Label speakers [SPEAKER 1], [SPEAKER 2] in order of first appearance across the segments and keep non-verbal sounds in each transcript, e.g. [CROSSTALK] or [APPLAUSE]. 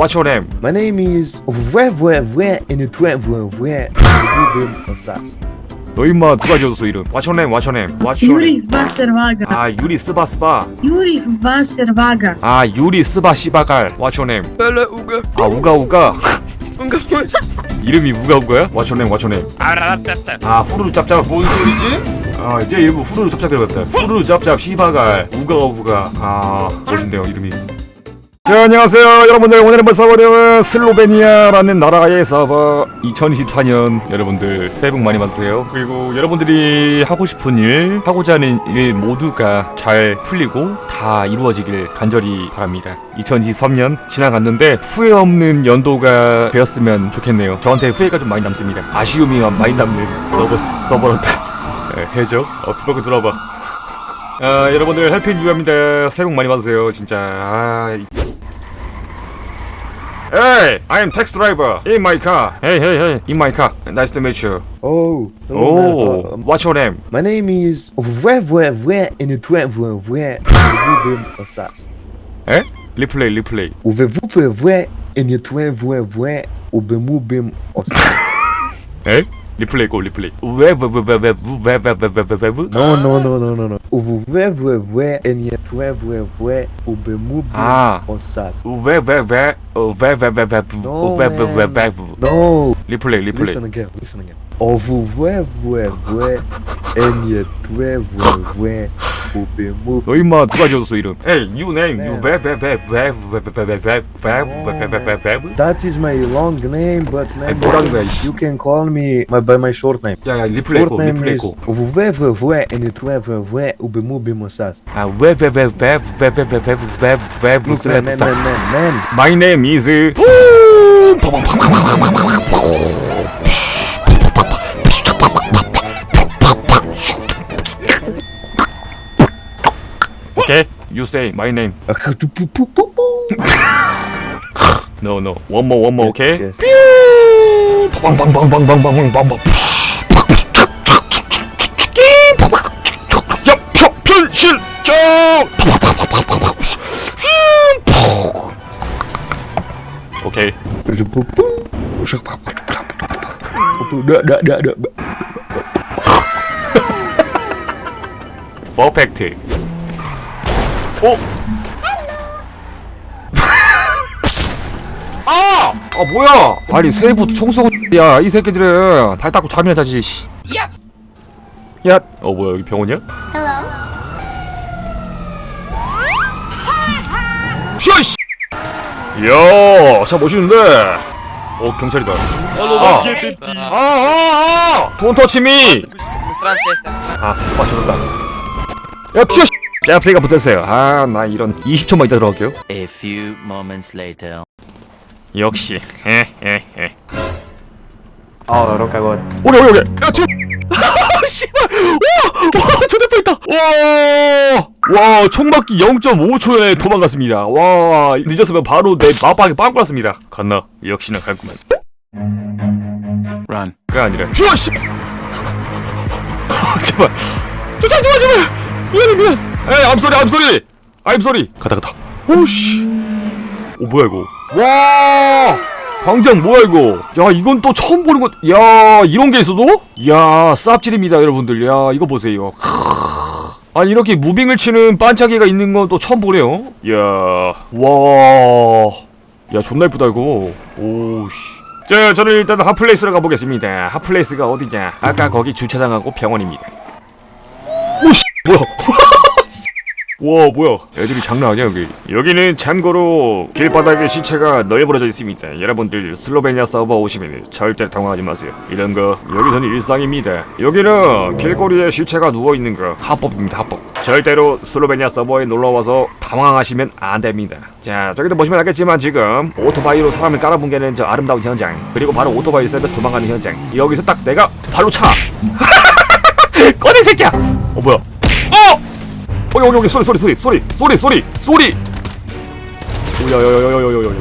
[SPEAKER 1] What's your name?
[SPEAKER 2] My name is Vue Vue Vue and it Vue Vue Vue Ruben Osas.
[SPEAKER 1] 너 임마 누가 지어줬어 이름? What's your name? What's your name? What's your name?
[SPEAKER 3] Юрий Вассервага.
[SPEAKER 1] 아 유리 스바 스바.
[SPEAKER 3] Юрий Вассервага.
[SPEAKER 1] 아 유리 스바 시바갈. What's your name?
[SPEAKER 4] Bella Uga.
[SPEAKER 1] 아 우가 우가.
[SPEAKER 4] Unga.
[SPEAKER 1] 이름이 우가 우가야? What's your name? What's your name? 아 후루루 짭짭.
[SPEAKER 4] 뭔 소리지?
[SPEAKER 1] 아 이제 이름 후루루 짭짭 들어갔다. 후루루 짭짭 시바갈. 우가 우가. 아 멋진데요 이름이. 자 안녕하세요. 여러분들 오늘은 벌써 버려는 슬로베니아라는 나라의 서버 2024년 여러분들 새해 복 많이 받으세요. 그리고 여러분들이 하고 싶은 일 하고자 하는 일 모두가 잘 풀리고 다 이루어지길 간절히 바랍니다. 2023년 지나갔는데 후회 없는 연도가 되었으면 좋겠네요. 저한테 후회가 좀 많이 남습니다. 아쉬움이 많이 남는 서버, 서버였다. 네, 해죠 어 부끄럽게 들어봐. [LAUGHS] 아 여러분들 해피 뉴이입니다. 새해 복 많이 받으세요 진짜. 아 이- Hey, I am taxi driver in my car. Hey, hey, hey, in my car. Nice to meet you.
[SPEAKER 2] Oh, hello,
[SPEAKER 1] Oh,
[SPEAKER 2] man. Uh,
[SPEAKER 1] what's your name?
[SPEAKER 2] my name is Vue Vue Vue and it Vue Vue Vue Ruben Osas.
[SPEAKER 1] 에? 리플레이, 리플레이.
[SPEAKER 2] Uve Vue Vue and it Vue Vue Vue Ubemubim Osas.
[SPEAKER 1] 에? 리플레이 고 리플레이. 왜왜왜왜왜 Ah. Www.
[SPEAKER 2] No,
[SPEAKER 1] man.
[SPEAKER 2] no.
[SPEAKER 1] Replay, replay.
[SPEAKER 2] Listen again, listen again. Ovu Vue Vue Vue and it Vue Vue Vue Ubemubim
[SPEAKER 1] 너 임마 누가 지어줬어 이름? Hey, you name. You 왜왜왜왜왜왜왜왜왜왜왜
[SPEAKER 2] That is my long name, but
[SPEAKER 1] 아니
[SPEAKER 2] man,
[SPEAKER 1] 뭐라는 거야 이씨.
[SPEAKER 2] you can call me my, by my short name.
[SPEAKER 1] 야야 리플레이
[SPEAKER 2] Short
[SPEAKER 1] 고
[SPEAKER 2] name
[SPEAKER 1] 리플레이
[SPEAKER 2] is
[SPEAKER 1] 고.
[SPEAKER 2] Vue Vue Vue and it Vue Vue Vue Ubemubi Mosas.
[SPEAKER 1] 아 왜왜왜왜왜왜왜왜
[SPEAKER 2] Look,
[SPEAKER 1] 무슨
[SPEAKER 2] man, man, man, man, man.
[SPEAKER 1] My name is Okay, you say my name. No, no. One more, one more. Okay.
[SPEAKER 2] Yes.
[SPEAKER 1] 빵빵빵빵빵빵빵빵빵. 야, 표, 편실점. 오케이.
[SPEAKER 2] Da, da, da, da.
[SPEAKER 1] 퍼펙트. 어? 아! 아 뭐야? 아니 새해부터 청소고 야이 새끼들은 발 닦고 잠이나 자지. 씨. 야. 어 뭐야 여기 병원이야? 슈 씨. 이야, 참 멋있는데. 어 경찰이다. 아, 아, 아, 아! 돈 터치미. 아, 스파 저런다. 야, 피어 씨. 짭새가 붙었어요. 아, 나 이런 20초만 이따 들어갈게요.
[SPEAKER 5] A few moments later.
[SPEAKER 1] 역시. 헤헤헤.
[SPEAKER 6] Oh, lo cagó.
[SPEAKER 1] 오래 오래 오래. 야, 저. [LAUGHS] 씨발. 와, 와, 저 대포 있다. 와, 와, 총맞기 0.5초에 도망갔습니다. 와, 늦었으면 바로 내 마방에 빵 꽂았습니다. 갔나? 역시나 갈구만.
[SPEAKER 5] Run.
[SPEAKER 1] 그게 아니라. 휘어 씨. [LAUGHS] 제발. 쫓아지 마 제발. 미안해 미안. 에이, 암소리 암소리. 암소리. 가다 가다. 오씨. 오 뭐야 이거? 와. 광장 뭐야 이거? 야 이건 또 처음 보는 것. 야 이런 게 있어도? 야 쌉질입니다 여러분들. 야 이거 보세요. 아니 이렇게 무빙을 치는 반짝이가 있는 건 또 처음 보네요. 야 와. 야 존나 이쁘다 이거. 오씨. 자 저는 일단 핫플레이스로 가보겠습니다. 핫플레이스가 어디냐? 아까 거기 주차장하고 병원입니다. 오씨 뭐야? 와 뭐야. 애들이 장난 아니야 여기. 여기는 참고로 길바닥에 시체가 널브러져 있습니다. 여러분들 슬로베니아 서버 오시면 절대 당황하지 마세요. 이런 거 여기서는 일상입니다. 여기는 길거리에 시체가 누워있는 거 합법입니다 합법. 절대로 슬로베니아 서버에 놀러와서 당황하시면 안 됩니다. 자 저기도 보시면 알겠지만 지금 오토바이로 사람을 깔아뭉개는 저 아름다운 현장 그리고 바로 오토바이 세대 도망가는 현장. 여기서 딱 내가 발로 차! [LAUGHS] 꺼져 이 새끼야! 어 뭐야? 어! 어 여기 여기. 소리 소리 소리. 소리 소리 소리. 소리. 오야야야야야야야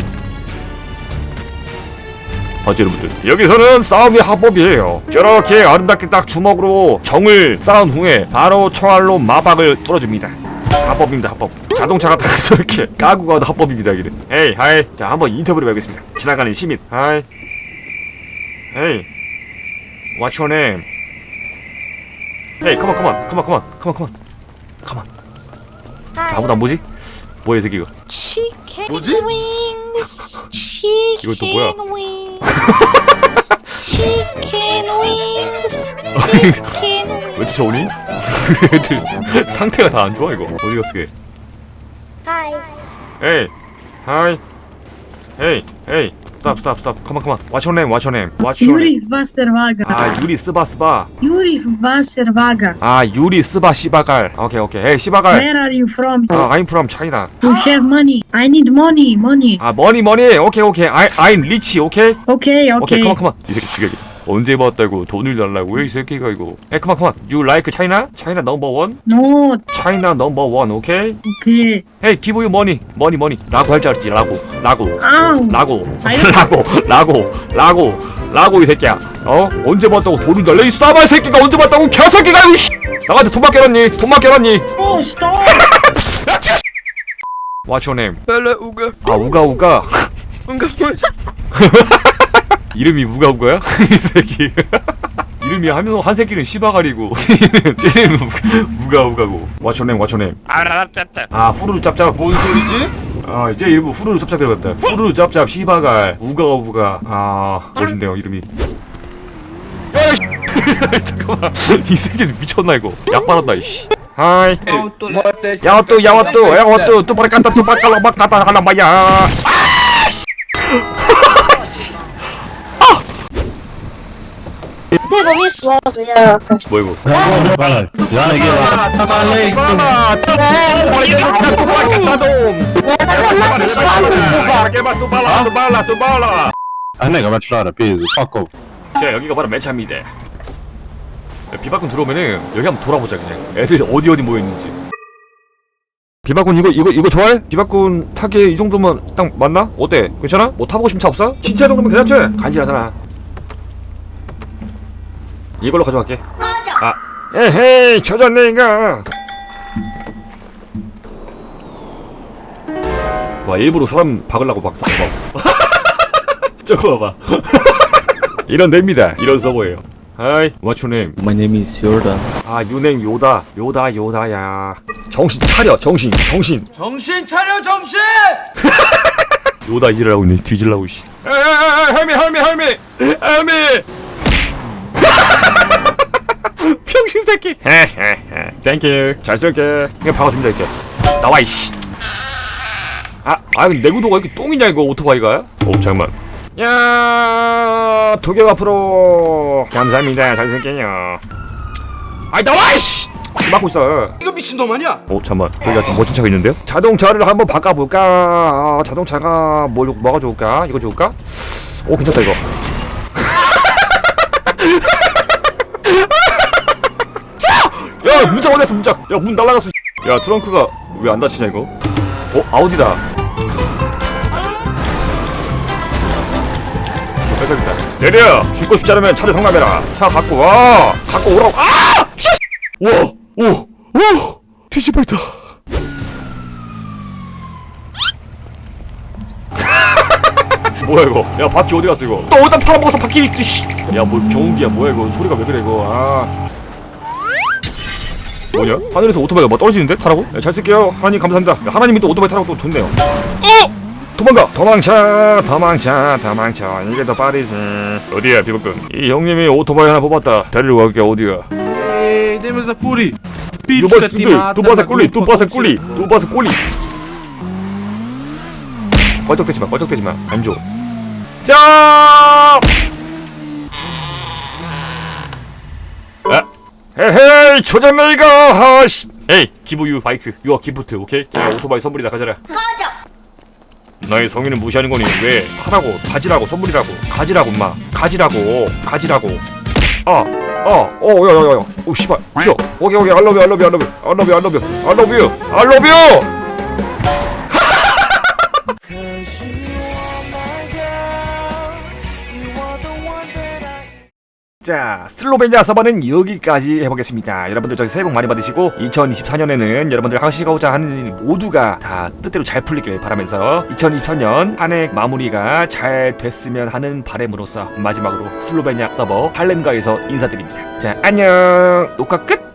[SPEAKER 1] 아 여러분들. 여기서는 싸움이 합법이에요. 저렇게 아름답게 딱 주먹으로 정을 쌓은 후에 바로 총알로 마박을 뚫어줍니다. 합법입니다 합법. 자동차가 다 [LAUGHS] 저렇게 까고 가도 합법입니다 여기는. 에이 하이. 자 한번 인터뷰를 해보겠습니다. 지나가는 시민. 하이. 에이. What's your name? Hey come on come on. come on come on. come on come on 자 아무도 안 보지? 뭐야 이 새끼 이거
[SPEAKER 4] Chicken
[SPEAKER 2] 뭐지?
[SPEAKER 4] wings. Chicken
[SPEAKER 1] 이거 또 뭐야?
[SPEAKER 4] Chicken wings. Chicken wings.
[SPEAKER 1] 왜 쫓아오니? 애들 상태가 다 안 좋아 이거 어디 갔어 걔
[SPEAKER 4] Hi.
[SPEAKER 1] Hey Hi Hey Hey Stop stop stop Come on come on What's your name? What's your name? What's your name?
[SPEAKER 3] Yuri Vasservaga.
[SPEAKER 1] 아 유리 스바 스바
[SPEAKER 3] Yuri Vasservaga.
[SPEAKER 1] 아 유리 스바 시바갈 오케이 오케이 에이 시바갈
[SPEAKER 3] Where are you from?
[SPEAKER 1] 아 I'm from China
[SPEAKER 3] You have money. I need money. Money.
[SPEAKER 1] 아 머니 머니 오케이 오케이 I, I'm rich 오케이
[SPEAKER 3] Okay,
[SPEAKER 1] 오케이
[SPEAKER 3] okay.
[SPEAKER 1] 컴온 컴온 이 새끼 죽여야겠다 언제 봤다고 돈을 달라고 왜 이 새끼가 이거 에이 컴온 컴온 You like China? China number one?
[SPEAKER 3] No.
[SPEAKER 1] China number one 오케이?
[SPEAKER 3] Okay.
[SPEAKER 1] Hey give you money money money 라고 할 줄 알았지 라고 라고
[SPEAKER 3] Ow.
[SPEAKER 1] 라고. 라고 라고 라고 라고 이 새끼야 어 언제 봤다고 돈을 달래 이 싸발 새끼가 언제 봤다고 개새끼가 이 씨 나한테 돈 맡겨놨니 돈 맡겨놨니
[SPEAKER 3] Oh, stop.
[SPEAKER 1] What's your name
[SPEAKER 7] Hele Uge.
[SPEAKER 1] 아 우가 우가
[SPEAKER 7] Uge.
[SPEAKER 1] 이름이 우가 우가야? [LAUGHS] 이 새끼. [LAUGHS] 이름이 한, 한 새끼는 시바가리고 [LAUGHS] 쟤는 우- 우가 우가고. What's your name? What's your name? 아 후루루 짭짭.
[SPEAKER 2] 뭔 소리지?
[SPEAKER 1] 아 이제 이름 후루루 짭짭이라고 했다. 후루루 짭짭 시바갈 우가 우가. 아 멋있네요 이름이. 야야 잠깐만. 이 새끼는 미쳤나 이거? 약 바른다 이씨. 하이. 야와또 야와또 야와또 또 바리 깐다 또 바리 깔라 막 가다 갈라 마야
[SPEAKER 4] Devo mi słowo, ja.
[SPEAKER 1] 뭐 이거
[SPEAKER 8] I never try to piece. Fuck off.
[SPEAKER 1] 자 여기가 바로 맨 차입니다 비바꾼 들어오면은 여기 한번 돌아보자 그냥 애들 어디 어디 모여있는지 비바꾼 이거 이거 이거 좋아해? 비바꾼 타기에 이 정도면 딱 맞나? 어때? 괜찮아? 뭐 타보고 싶은 차 없어? 진짜 정도면 괜찮지? 간지나잖아 이걸로 가져갈게 아 에헤이 쳐졌네 이거 와 일부러 사람 박으려고 박사 봐 [LAUGHS] 저거 봐봐 [LAUGHS] 이런 데입니다. 이런 서버예요. Hi, what's your name?
[SPEAKER 9] My name is Yorda.
[SPEAKER 1] 아, 유냉 요다. 요다 요다야. 정신 차려. 정신. 정신. 정신 차려. 정신. [LAUGHS] 요다 이질라고 있네. 뒤질라고 씨. 에에에 헬미 헬미 헬미 헬미. 병신 새끼. 헤헤헤. 땡큐. 잘 쓸게. 그냥 박아줍니다 이렇게. 나와 이씨. 아, 아, 근데 내구도가 이렇게 똥이냐 이거 오토바이가? 어, 잠깐만. 야, 도겸 앞으로. 감사합니다. 잘 쓸게요. 아이 나와 이씨. 막고 있어.
[SPEAKER 7] 이거 미친놈 아니야?
[SPEAKER 1] 어 잠만 저기가 좀 멋진 차가 있는데요? 자동차를 한번 바꿔볼까? 아, 자동차가 뭐 뭐가 좋을까? 이거 좋을까? 오 괜찮다 이거. [LAUGHS] 자! 야 문짝 어디 갔어 문짝? 야 문 날라갔어. 야 트렁크가 왜 안 닫히냐 이거? 어 아우디다. 어, 뺏어겠다. 내려. 죽고 싶지 않으면 차를 성감해라. 차 갖고 와. 갖고 오라고. 아! 와! 오! 오! 뒤집어 있다. 뭐야 이거? 야 바퀴 어디 갔어 이거? 또 어디다 팔아먹어서 바퀴 씨. 야뭐 경운기야 뭐야 이거 소리가 왜 그래 이거 아. 뭐냐? 하늘에서 오토바이가 뭐 떨어지는데? 타라고? 야, 잘 쓸게요 하나님 감사합니다 야, 하나님이 또 오토바이 타라고 또 좋네요 어! 도망가! 도망쳐! 도망쳐! 도망쳐 이게 더 빠르지 어디야 비박근 이 형님이 오토바이 하나 뽑았다 데리러 갈게 어디야
[SPEAKER 6] Fury.
[SPEAKER 1] Tu passes tu, tu passes 꿀리, passes 꿀리, passes 꿀리. 껄떡대지 마, 껄떡대지 마. 안 줘. 자! 헤헤이, 초장내이가 하씨. 에이, 기부 유 바이크, 유어 기프트, 오케이? 자, 오토바이 선물이다 가져라. 가져. 너의 성의는 무시하는 거니 왜? 타라고, 가지라고, 선물이라고, 가지라고, 마, 가지라고, 가지라고. 아, 아, 어, 야, 야, 야, 야, 오, 씨발, 쉬어. 오케이, 오케이, you, I love you, I love you. 자 슬로베니아 서버는 여기까지 해보겠습니다. 여러분들 저희 새해 복 많이 받으시고 2024년에는 여러분들 하시고자 하는 일 모두가 다 뜻대로 잘 풀리길 바라면서 2023년 한 해 마무리가 잘 됐으면 하는 바램으로서 마지막으로 슬로베니아 서버 할렘가에서 인사드립니다. 자 안녕! 녹화 끝